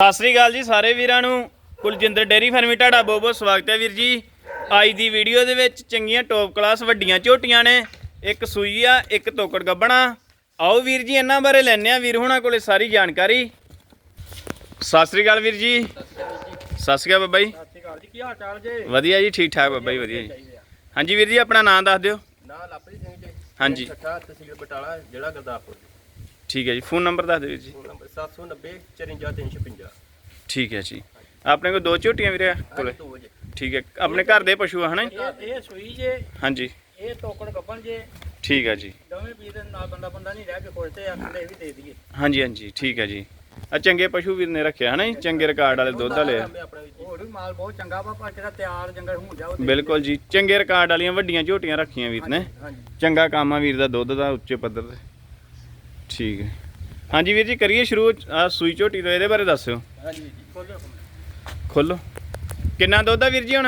ਸਤਿ ਸ੍ਰੀ ਅਕਾਲ ਜੀ ਸਾਰੇ ਵੀਰਾਂ ਨੂੰ। ਕੁਲਜਿੰਦਰ ਡੇਰੀ ਫਾਰਮੀ ਤੁਹਾਡਾ ਬਹੁਤ ਬਹੁਤ ਸਵਾਗਤ ਹੈ ਵੀਰ ਜੀ। ਅੱਜ ਦੀ ਵੀਡੀਓ ਦੇ ਵਿੱਚ ਚੰਗੀਆਂ ਟੌਪ ਕਲਾਸ ਵੱਡੀਆਂ ਝੋਟੀਆਂ ਨੇ। ਇੱਕ ਸੂਈ ਆ ਇੱਕ ਤੋਕੜ ਗੱਬਣਾ। ਆਓ ਵੀਰ ਜੀ ਇਹਨਾਂ ਬਾਰੇ ਲੈਣੇ ਆ ਵੀਰ ਹੁਣਾਂ ਕੋਲੇ ਸਾਰੀ ਜਾਣਕਾਰੀ। ਸਤਿ ਸ੍ਰੀ ਅਕਾਲ ਵੀਰ ਜੀ। ਸਤਿ ਸ੍ਰੀ ਅਕਾਲ ਬਾਬਾ ਜੀ। ਸਤਿ ਸ਼੍ਰੀ ਅਕਾਲ ਜੀ ਕੀ ਹਾਲ ਚਾਲ ਜੇ? ਵਧੀਆ ਜੀ ਠੀਕ ਠਾਕ ਬਾਬਾ ਜੀ ਵਧੀਆ ਜੀ। ਹਾਂਜੀ ਵੀਰ ਜੀ ਆਪਣਾ ਨਾਮ ਦੱਸ ਦਿਓ। ਨਾ ਲਾਪਰੀ ਸਿੰਘ ਜੀ। ਹਾਂਜੀ। ਤਹਿਸੀਲ ਬਟਾਲਾ ਜ਼ਿਲ੍ਹਾ ਗੁਰਦਾਸਪੁਰ। ਠੀਕ ਹੈ ਜੀ ਫੋਨ ਨੰਬਰ ਦੱਸ ਦਿਓ ਜੀ। ਫੋਨ ਨੰਬਰ 790 54 350 ਠੀਕ ਹੈ ਜੀ। ਆਪਣੇ ਕੋਲ ਦੋ ਝੋਟੀਆਂ ਵੀਰੇ ਕੋਲੇ? ਠੀਕ ਹੈ ਆਪਣੇ ਘਰ ਦੇ ਪਸ਼ੂ ਆ ਹਨਾ? ਇਹ ਇਹ ਸੂਈ ਜੇ ਹਾਂਜੀ। ਇਹ ਟੋਕਣ ਗੱਬਣ ਜੇ। ਠੀਕ ਹੈ ਜੀ। ਦੋਵੇਂ ਵੀਰ ਦੇ ਨਾਲ ਬੰਦਾ ਬੰਦਾ ਨਹੀਂ ਰਹਿ ਕੇ ਖੋਜਦੇ ਆ ਕਹਿੰਦੇ ਇਹ ਵੀ ਦੇ ਦਈਏ। ਹਾਂਜੀ ਹਾਂਜੀ ਠੀਕ ਹੈ ਜੀ। ਆ ਚੰਗੇ ਪਸ਼ੂ ਵੀਰ ਨੇ ਰੱਖਿਆ ਹਨਾ ਜੀ? ਚੰਗੇ ਰਿਕਾਰਡ ਵਾਲੇ ਦੁੱਧ ਵਾਲੇ ਹੋਰ ਵੀ ਮਾਲ ਬਹੁਤ ਚੰਗਾ ਵਾ ਪਰ ਜਿਹੜਾ ਤਿਆਰ ਜੰਗਲ ਹੋ ਜਾ ਉਹ ਦੇ ਬਿਲਕੁਲ ਜੀ ਚੰਗੇ ਰਿਕਾਰਡ ਵਾਲੀਆਂ ਵੱਡੀਆਂ ਝੋਟੀਆਂ ਰੱਖੀਆਂ ਵੀਰ ਨੇ। ਚੰਗਾ ਕੰਮ ਆ ਵੀਰ ਦਾ ਦੁੱਧ ਦਾ ਉੱਚੇ ਪੱਧਰ ਤੇ। ਠੀਕ ਹੈ। ਹਾਂਜੀ ਵੀਰ ਜੀ ਕਰੀਏ ਸ਼ੁਰੂ ਆ ਸੂਈ ਝੋਟੀ ਤੋਂ ਇਹਦੇ ਬਾਰੇ ਦੱਸਿਓ। ਹਾਂਜੀ ਵੀਰ ਜੀ ਖੋਲੋ ਖੋਲੋ। ਕਿੰਨਾ ਦੁੱਧ ਆ ਵੀਰ ਜੀ ਹੁਣ?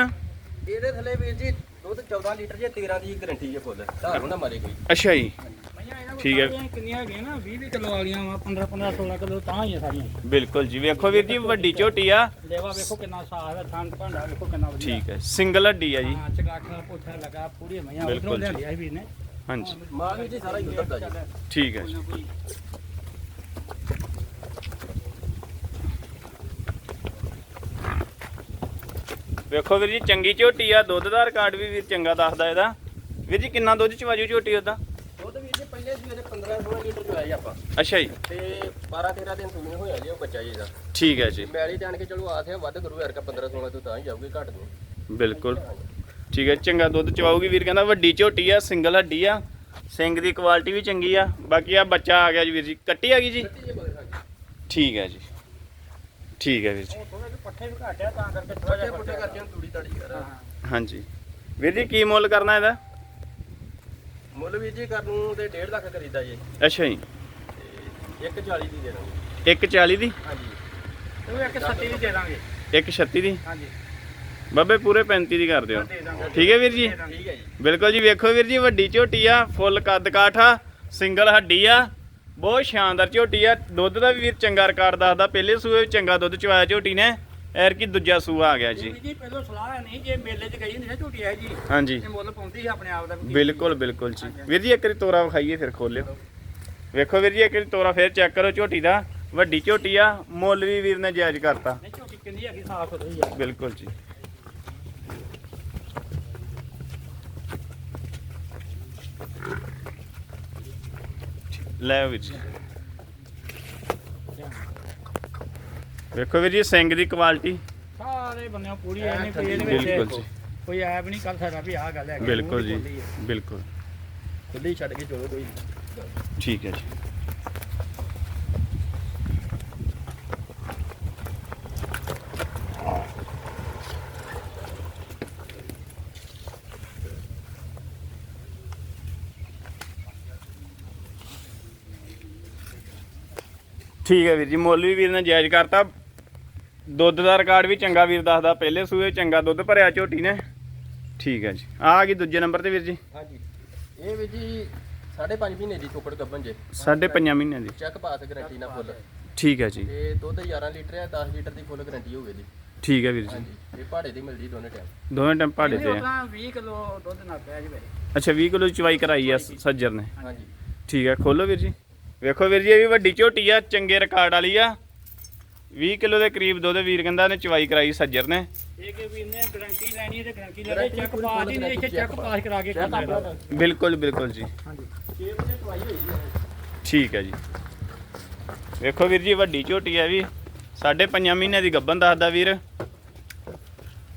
ਇਹਦੇ ਥੱਲੇ ਵੀਰ ਜੀ ਦੁੱਧ 14 ਲੀਟਰ ਜੇ 13 ਦੀ ਗਰੰਟੀ ਜੇ ਫੁੱਲ ਧਾਰੂ ਨਾ ਮਾਰੇ ਕੋਈ। ਅੱਛਾ ਜੀ। ਠੀਕ ਹੈ। ਸਾਰੀਆਂ ਕਿੰਨੀਆਂ ਹੈਗੀਆਂ ਨਾ 20 20 ਕਿਲੋ ਵਾਲੀਆਂ ਵਾ 15 15 16 ਕਿਲੋ ਤਾਂ ਹੀ ਆ ਸਾਰੀਆਂ। ਬਿਲਕੁਲ ਜੀ ਵੇਖੋ ਵੀਰ ਜੀ ਵੱਡੀ ਝੋਟੀ ਆ। ਲੇਵਾ ਵੇਖੋ ਕਿੰਨਾ ਸਾਫ਼ ਹੈ ਥਾਂ ਭਾਂਡਾ ਵੇਖੋ ਕਿੰਨਾ ਵਧੀਆ। ਠੀਕ ਹੈ ਸਿੰਗਲ ਹੱਡੀ ਆ ਜੀ। ਹਾਂ ਚਗਾਠਾ ਪੁੱਠਾ ਲਗਾ ਪੂਰੀ ਮਈਆਂ ਉਧਰੋਂ ਜੀ। ਲਿਆਂਦੀਆਂ ਸੀ ਵੀਰ ਨੇ। ਹਾਂਜੀ। ਸਾਰਾ ਹੀ ਜੀ। ਠੀਕ ਹੈ ਜੀ। ਵੇਖੋ ਵੀਰ ਜੀ ਚੰਗੀ ਝੋਟੀ ਆ ਦੁੱਧ ਦਾ ਰਿਕਾਰਡ ਵੀ ਵੀਰ ਚੰਗਾ ਦੱਸਦਾ ਇਹਦਾ। ਵੀਰ ਜੀ ਕਿੰਨਾ ਦੁੱਧ ਚਵਾਜੂ ਝੋਟੀ ਉਹਦਾ? ਦੁੱਧ ਵੀਰ ਜੀ ਪਹਿਲੇ ਸਵੇਰੇ 15 16 ਲੀਟਰ ਚੋਇਆ ਜੀ ਆਪਾਂ। ਅੱਛਾ ਜੀ। ਤੇ 12 13 ਦਿਨ ਸੂਣੇ ਹੋਇਆ ਜੀ ਉਹ ਬੱਚਾ ਜੀ ਦਾ। ਠੀਕ ਹੈ ਜੀ। ਮੈਲੀ ਜਾਣ ਕੇ ਚਲੋ ਆਥੇ ਵੱਧ ਕਰੂ ਯਾਰ ਕਾ 15 16 ਤੋਂ ਤਾਂ ਹੀ ਜਾਊਗੀ ਘੱਟ ਨੂੰ ਬਿਲਕੁਲ। ਠੀਕ ਹੈ ਚੰਗਾ ਦੁੱਧ ਚਵਾਉਗੀ ਵੀਰ ਕਹਿੰਦਾ ਵੱਡੀ ਝੋਟੀ ਆ ਸਿੰਗਲ ਹੱਡੀ ਆ ਸਿੰਘ ਦੀ ਕੁਆਲਿਟੀ ਵੀ ਚੰਗੀ ਆ ਬਾਕੀ ਆ ਬੱਚਾ ਆ ਗਿਆ ਜੀ ਵੀਰ ਜੀ ਕੱਟੀ ਆ ਗਈ ਜੀ? ਠੀਕ ਹੈ ਜੀ। ਠੀਕ ਹੈ ਵੀਰ ਜੀ। ਉਹ ਥੋੜਾ ਜਿਹਾ ਪੱਠੇ ਵੀ ਘੱਟ ਆ ਤਾਂ ਕਰਕੇ ਥੋੜਾ ਪੱਟੇ ਜਿਹਾ ਪੁੱਟੇ ਕਰਕੇ ਹੁਣ ਤੂੜੀ ਤਾੜੀ ਕਰ ਹਾਂ ਹਾਂਜੀ। ਵੀਰ ਜੀ ਕੀ ਮੁੱਲ ਕਰਨਾ ਇਹਦਾ? ਮੁੱਲ ਵੀਰ ਜੀ ਕਰ ਨੂੰ ਤੇ 1.5 ਲੱਖ ਕਰੀਦਾ ਜੀ। ਅੱਛਾ ਜੀ। ਤੇ 140 ਦੀ ਦੇ ਦਾਂਗੇ। 140 ਦੀ? ਹਾਂਜੀ। ਉਹ ਇੱਕ ਸੱਤੀ ਦੀ ਦੇ ਦਾਂਗੇ। 136 ਦੀ? ਹਾਂਜੀ। ਬਾਬੇ ਪੂਰੇ 35 ਦੀ ਕਰ ਦਿਓ। ਠੀਕ ਹੈ ਵੀਰ ਜੀ? ਬਿਲਕੁਲ ਜੀ ਵੇਖੋ ਵੀਰ ਜੀ ਵੱਡੀ ਝੋਟੀ ਆ ਫੁੱਲ ਕੱਦ ਕਾਠ ਸਿੰਗਲ ਹੱਡੀ ਆ ਬਹੁਤ ਸ਼ਾਨਦਾਰ ਝੋਟੀ ਆ। ਦੁੱਧ ਦਾ ਵੀ ਵੀਰ ਚੰਗਾ ਰਿਕਾਰਡ ਦੱਸਦਾ ਪਹਿਲੇ ਸੂਏ ਚੰਗਾ ਦੁੱਧ ਚਵਾਇਆ ਝੋਟੀ ਨੇ ਐਰ ਕੀ ਦੂਜਾ ਸੂਆ ਆ ਗਿਆ ਜੀ। ਜੀ ਪਹਿਲਾਂ ਸਲਾਹ ਨਹੀਂ ਜੇ ਮੇਲੇ 'ਚ ਗਈ ਨਹੀਂ ਨਾ ਝੂਟੀ ਹੈ ਜੀ ਹਾਂਜੀ। ਇਹ ਮੁੱਲ ਪਾਉਂਦੀ ਸੀ ਆਪਣੇ ਆਪ ਦਾ ਬਿਲਕੁਲ ਬਿਲਕੁਲ ਜੀ। ਵੀਰ ਜੀ ਇੱਕ ਵਾਰੀ ਤੋਰਾ ਵਿਖਾਈਏ ਫਿਰ ਖੋਲਿਓ। ਵੇਖੋ ਵੀਰ ਜੀ ਇੱਕ ਵਾਰੀ ਤੋਰਾ ਫਿਰ ਚੈੱਕ ਕਰੋ ਝੋਟੀ ਦਾ। ਵੱਡੀ ਝੋਟੀ ਆ ਮੁੱਲ ਵੀ ਵੀਰ ਨੇ ਜਾਇਜ਼ ਕਰਤਾ। ਨਹੀਂ ਝੂਟੀ ਕਿੰਨੀ ਹੈਗੀ ਸਾਫ਼ ਸੁਥਰੀ ਆ। ਬਿਲਕੁਲ ਜੀ। ਲੈ ਵੀਰ ਜੀ ਵੇਖੋ ਵੀਰ ਜੀ ਸਿੰਘ ਦੀ ਕੁਆਲਿਟੀ ਸਾਰੇ ਬੰਨਿਆਂ ਪੂਰੀ ਐ ਨਹੀਂ ਕੋਈ ਇਹਦੇ ਬਿਲਕੁਲ ਵਿੱਚ ਜੀ। ਕੋਈ ਐਬ ਨਹੀਂ ਕਰ ਸਕਦਾ ਵੀ ਆਹ ਗੱਲ ਹੈ ਬਿਲਕੁਲ ਜੀ ਬਿਲਕੁਲ। ਖੁੱਲੀ ਛੱਡ ਕੇ ਚਲੋ ਕੋਈ ਠੀਕ ਹੈ ਜੀ। ਠੀਕ ਹੈ ਵੀਰ ਜੀ ਮੁੱਲ ਵੀ ਵੀਰ ਨੇ ਜਾਇਜ਼ ਕਰਤਾ। ਦੁੱਧ ਦਾ ਰਿਕਾਰਡ ਵੀ ਚੰਗਾ ਵੀਰ ਦੱਸਦਾ ਪਹਿਲੇ ਸੂਏ ਚੰਗਾ ਦੁੱਧ ਭਰਿਆ ਝੋਟੀ ਨੇ। ਠੀਕ ਹੈ ਜੀ। ਆ ਗਈ ਦੂਜੇ ਨੰਬਰ ਤੇ ਵੀਰ ਜੀ। ਹਾਂਜੀ। ਇਹ ਵੀ ਜੀ 5.5 ਮਹੀਨੇ ਦੀ ਚੋਕੜ ਗੱਬਨ ਜੇ। ਸਾਢੇ ਪੰਜਾਂ ਮਹੀਨਿਆਂ ਦੀ। ਚੈੱਕ ਪਾਸ ਗਾਰੰਟੀ ਨਾਲ ਫੁੱਲ। ਠੀਕ ਹੈ ਜੀ। ਤੇ ਦੁੱਧ 11 ਲੀਟਰ ਹੈ 10 ਲੀਟਰ ਦੀ ਫੁੱਲ ਗਾਰੰਟੀ ਹੋਵੇ ਦੀ ਠੀਕ ਹੈ ਵੀਰ ਜੀ। ਹਾਂਜੀ। ਇਹ ਪਹਾੜੇ ਦੀ ਮਿਲਦੀ ਦੋਨੇ ਟਾਈਮ ਪਹਾੜੇ ਤੇ ਆ। ਉਤਰਾ 20 ਕਿਲੋ ਦੁੱਧ ਨਾ ਪਿਆ ਜਵੇ ਅੱਛਾ 20 ਕਿਲੋ ਚਵਾਈ ਕਰਾਈ ਆ ਸੱਜਰ ਨੇ। ਹਾਂਜੀ। ਠੀਕ ਹੈ ਖੋਲੋ ਵੀਰ ਜੀ। ਵੇਖੋ ਵੀਰ ਜੀ ਇਹ ਵੀ ਵੱਡੀ ਝੋਟੀ ਆ ਚੰਗੇ ਰਿਕਾਰਡ ਵਾਲੀ ਆ। 20 ਕਿਲੋ ਦੇ ਕਰੀਬ ਦੁੱਧ ਵੀਰ ਕਹਿੰਦਾ ਨੇ ਚਵਾਈ ਕਰਾਈ ਸੱਜਰ ਨੇ। ਇਹ ਕਿ ਵੀ ਇਹਨੇ ਗਰੰਟੀ ਲੈਣੀ ਹੈ ਤੇ ਗਰੰਟੀ ਲੈ ਕੇ ਚੈੱਕ ਪਾਸ ਹੀ ਨਹੀਂ ਇੱਥੇ ਚੈੱਕ ਪਾਸ ਕਰਾ ਕੇ ਕੰਮ ਕਰਦਾ ਬਿਲਕੁਲ ਬਿਲਕੁਲ ਜੀ। ਹਾਂਜੀ। 6 ਵਜੇ ਚਵਾਈ ਹੋਈ ਹੈ। ਠੀਕ ਹੈ ਜੀ। ਵੇਖੋ ਵੀਰ ਜੀ ਵੱਡੀ ਝੋਟੀ ਆ ਵੀ। ਸਾਢੇ ਪੰਜਾਂ ਮਹੀਨਿਆਂ ਦੀ ਗੱਭਣ ਦੱਸਦਾ ਵੀਰ।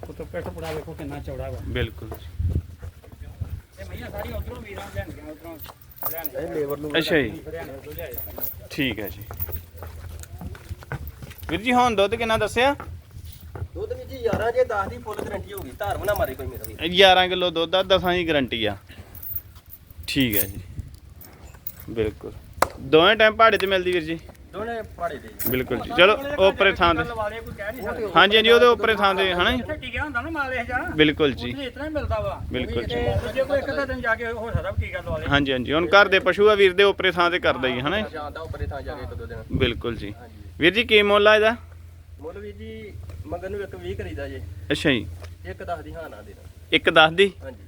ਉਤੋਂ ਪਿੱਠ ਪੁੜਾ ਵੇਖੋ ਕਿੰਨਾ ਚੌੜਾ ਵਾ। ਬਿਲਕੁਲ ਇਹ ਮਈਆਂ ਸਾਰੀਆਂ ਉਧਰੋਂ ਵੀਰਾਂ ਉਧਰੋਂ। ਇਹ ਲੇਬਰ ਨੂੰ ਅੱਛਾ ਜੀ। ਠੀਕ ਹੈ ਜੀ। ਵੀਰ ਜੀ ਹੁਣ ਦੁੱਧ ਕਿੰਨਾ ਦੱਸਿਆ? ਦੁੱਧ ਵੀ ਜੀ 11 ਜੇ 10 ਦੀ ਫੁੱਲ ਗਾਰੰਟੀ ਹੋਗੀ ਧਾਰ ਨਾ ਮਾਰੇ ਕੋਈ ਮੇਰਾ ਵੀ 11 ਕਿਲੋ ਦੁੱਧ ਆ 10 ਦੀ ਗਰੰਟੀ ਆ। ਠੀਕ ਹੈ ਜੀ। ਬਿਲਕੁਲ। ਦੋਵੇਂ ਟਾਈਮ ਪਹਾੜੇ ਤੇ ਮਿਲਦੀ ਵੀਰ ਜੀ। ਦੋਨੇ ਦੇ। ਬਿਲਕੁਲ ਜੀ। ਚਲੋ ਉੱਪਰੇ ਥਾਂ ਤੇ। ਵਾਲੇ ਕੋਈ ਕਹਿ ਨਹੀਂ ਸਕਦੇ। ਹਾਂਜੀ ਹਾਂਜੀ ਉਹਦੇ ਉੱਪਰੇ ਥਾਂ ਤੇ ਹਨਾ ਇੱਥੇ ਟੀਕਾ ਹੁੰਦਾ ਨਾ ਮਾਲ ਇਹ ਜਾ ਬਿਲਕੁਲ ਜੀ। ਇਤਨਾ ਹੀ ਮਿਲਦਾ ਵਾ। ਬਿਲਕੁਲ ਜੀ। ਤੇ ਦੂਜੇ ਕੋਈ ਇੱਕ ਅੱਧਾ ਦਿਨ ਜਾ ਕੇ ਹੋ ਸਕਦਾ ਵੀ ਟੀਕਾ ਲਵਾ ਲੇ ਹਾਂਜੀ ਹਾਂਜੀ। ਹੁਣ ਘਰ ਦੇ ਪਸ਼ੂ ਆ ਵੀਰ ਦੇ ਉੱਪਰੇ ਥਾਂ ਤੇ ਕਰਦਾ ਹੀ ਹਨਾ ਜੀ? ਜਾਂਦਾ ਉੱਪਰੇ ਥਾਂ ਜਾ ਕੇ ਇੱਕ ਦੋ ਦਿਨ। ਬਿਲਕੁਲ ਜੀ। ਹਾਂਜੀ। ਵੀਰ ਜੀ ਕੀ ਮੁੱਲ ਆ ਇਹਦਾ? ਮੁੱਲ ਵੀਰ ਜੀ ਮੰਗਣ ਨੂੰ ਇੱਕ 20 ਕਰੀਦਾ ਜੇ। ਅੱਛਾ ਜੀ। ਇੱਕ 10 ਦੀ ਹਾਂ ਨਾ ਦੇਣਾ। ਇੱਕ 10 ਦੀ? ਹਾਂਜੀ।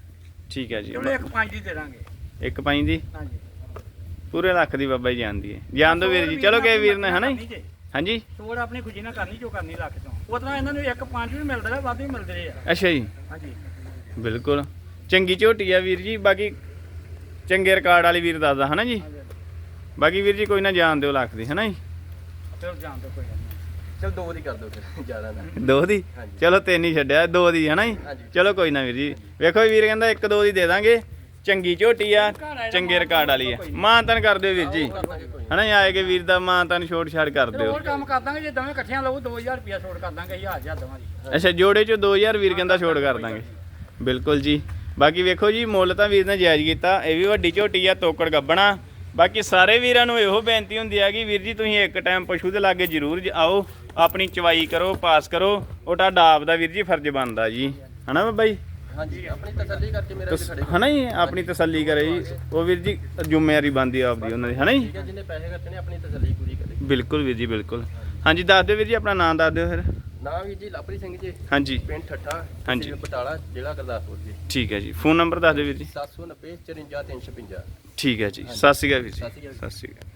ਠੀਕ ਹੈ ਜੀ। ਚਲੋ ਇੱਕ ਪੰਜ ਦੀ ਦੇ ਦਾਂਗੇ। ਇੱਕ ਪੰਜ ਦੀ? ਹਾਂਜੀ। ਪੂਰੇ ਲੱਖ ਦੀ ਬਾਬਾ ਜੀ ਜਾਣਦੀ ਹੈ। ਜਾਣ ਦੋ ਵੀਰ ਜੀ। ਚਲੋ ਕੇ ਵੀਰ ਨੇ ਹਨਾ ਜੀ? ਹਾਂਜੀ ਤੋੜ ਆਪਣੀ ਖੁਸ਼ੀ ਨਾਲ ਕਰਨੀ ਜੋ ਕਰਨੀ ਲੱਖ ਚੋਂ ਉਤਨਾ ਇਹਨਾਂ ਨੂੰ ਇੱਕ ਪੰਜ ਵੀ ਮਿਲਦੇ ਰਹੇ ਵੱਧ ਵੀ ਮਿਲਦੇ ਰਹੇ ਆ ਅੱਛਾ ਜੀ। ਹਾਂਜੀ। ਬਿਲਕੁਲ। ਚੰਗੀ ਝੋਟੀ ਆ ਵੀਰ ਜੀ। ਬਾਕੀ ਚੰਗੇ ਰਿਕਾਰਡ ਵਾਲੀ ਵੀਰ ਦੱਸਦਾ ਹਨਾ ਜੀ? ਬਾਕੀ ਵੀਰ ਜੀ ਕੋਈ ਨਾ ਜਾਣ ਦਿਓ ਲੱਖ ਦੀ ਹਨਾ ਜੀ? ਚਲੋ ਜਾਣ ਦੋ ਕੋਈ ਗੱਲ ਨਹੀਂ। ਚਲ ਦੋ ਦੀ ਕਰ ਦਿਓ ਫਿਰ ਜ਼ਿਆਦਾ ਨਾ। ਦੋ ਦੀ? ਹਾਂਜੀ। ਚਲੋ ਤਿੰਨ ਹੀ ਛੱਡਿਆ ਦੋ ਦੀ ਹਨਾ ਜੀ? ਹਾਂਜੀ। ਚਲੋ ਕੋਈ ਨਾ ਵੀਰ ਜੀ। ਵੇਖੋ ਵੀਰ ਕਹਿੰਦਾ ਇੱਕ ਦੋ ਦੀ ਦੇ ਦਾਂਗੇ। ਚੰਗੀ ਝੋਟੀ ਆ ਚੰਗੇ ਰਿਕਾਰਡ ਵਾਲੀ ਆ। ਮਾਂ ਤਨ ਕਰ ਦਿਓ ਵੀਰ ਜੀ। ਜੀ ਆਏ ਕੇ ਵੀਰ ਦਾ ਮਾਂ ਤਨ ਛੋਟ ਛਾੜ ਕਰ ਦਿਓ। ਹੋਰ ਕੰਮ ਕਰ ਦਾਂਗੇ ਜੇ ਦੋਵੇਂ ਇਕੱਠੀਆਂ ਲਓ 2000 ਰੁਪਿਆ ਛੋੜ ਕਰ ਦਾਂਗੇ 1000 ਹਜ਼ਾਰ ਦਵਾਂ ਦੀ ਅੱਛਾ ਜੋੜੇ ਚ 2000 ਵੀਰ ਕਹਿੰਦਾ ਛੋੜ ਕਰ ਦਾਂਗੇ। ਬਿਲਕੁਲ ਜੀ। ਬਾਕੀ ਵੇਖੋ ਜੀ ਮੁੱਲ ਤਾਂ ਵੀਰ ਨੇ ਜਾਇਜ਼ ਕੀਤਾ। ਇਹ ਵੀ ਵੱਡੀ ਝੋਟੀ ਆ ਤੋਕੜ ਗੱਬਣਾ। ਬਾਕੀ ਸਾਰੇ ਵੀਰਾਂ ਨੂੰ ਇਹੋ ਬੇਨਤੀ ਹੁੰਦੀ ਆ ਕਿ ਵੀਰ ਜੀ ਤੁਸੀਂ ਇੱਕ ਟਾਈਮ ਪਸ਼ੂ ਦੇ ਲਾਗੇ ਜ਼ਰੂਰ ਜ- ਆਓ। ਆਪਣੀ ਚਵਾਈ ਕਰੋ ਪਾਸ ਕਰੋ। ਉਹ ਤੁਹਾਡਾ ਆਪ ਦਾ ਵੀਰ ਜੀ ਫਰਜ਼ ਬਣਦਾ ਜੀ। ਹਨਾ ਜੀ? ਹਾਂਜੀ ਆਪਣੀ ਤਸੱਲੀ ਕਰਕੇ ਮੇਰਾ ਇੱਥੇ ਖੜੇ ਹਨਾ ਜੀ ਆਪਣੀ ਤਸੱਲੀ ਕਰੇ ਜੀ। ਉਹ ਵੀਰ ਜੀ ਜ਼ਿੰਮੇਵਾਰੀ ਬਣਦੀ ਆ ਆਪਦੀ ਉਹਨਾਂ ਦੀ ਹਨਾ ਜੀ? ਠੀਕ ਹੈ ਜਿਹਨੇ ਪੈਸੇ ਖਰਚੇ ਨੇ ਆਪਣੀ ਤਸੱਲੀ ਪੂਰੀ ਕਰੇ। ਬਿਲਕੁਲ ਵੀਰ ਜੀ ਬਿਲਕੁਲ। ਹਾਂਜੀ ਦੱਸ ਦਿਓ ਵੀਰ ਜੀ ਆਪਣਾ ਨਾਮ ਦੱਸ ਦਿਓ ਫਿਰ। ਨਾ ਵੀਰ ਜੀ ਲਾਪਰੀ ਸਿੰਘ ਜੀ। ਹਾਂਜੀ। ਪਿੰਡ ਠੱਠਾ ਹਾਂਜੀ। ਤਹਿਸੀਲ ਬਟਾਲਾ ਜ਼ਿਲ੍ਹਾ ਗੁਰਦਾਸਪੁਰ ਜੀ। ਠੀਕ ਹੈ ਜੀ ਫੋਨ ਨੰਬਰ ਦੱਸ ਦਿਓ ਵੀਰ ਜੀ। 790 54 356 ਠੀਕ ਹੈ ਜੀ ਸਤਿ ਸ਼੍ਰੀ ਅਕਾਲ ਵੀਰ ਜੀ। ਸਤਿ ਸ਼੍ਰੀ ਅਕਾਲ। ਸਤਿ ਸ਼੍ਰੀ ਅਕਾਲ।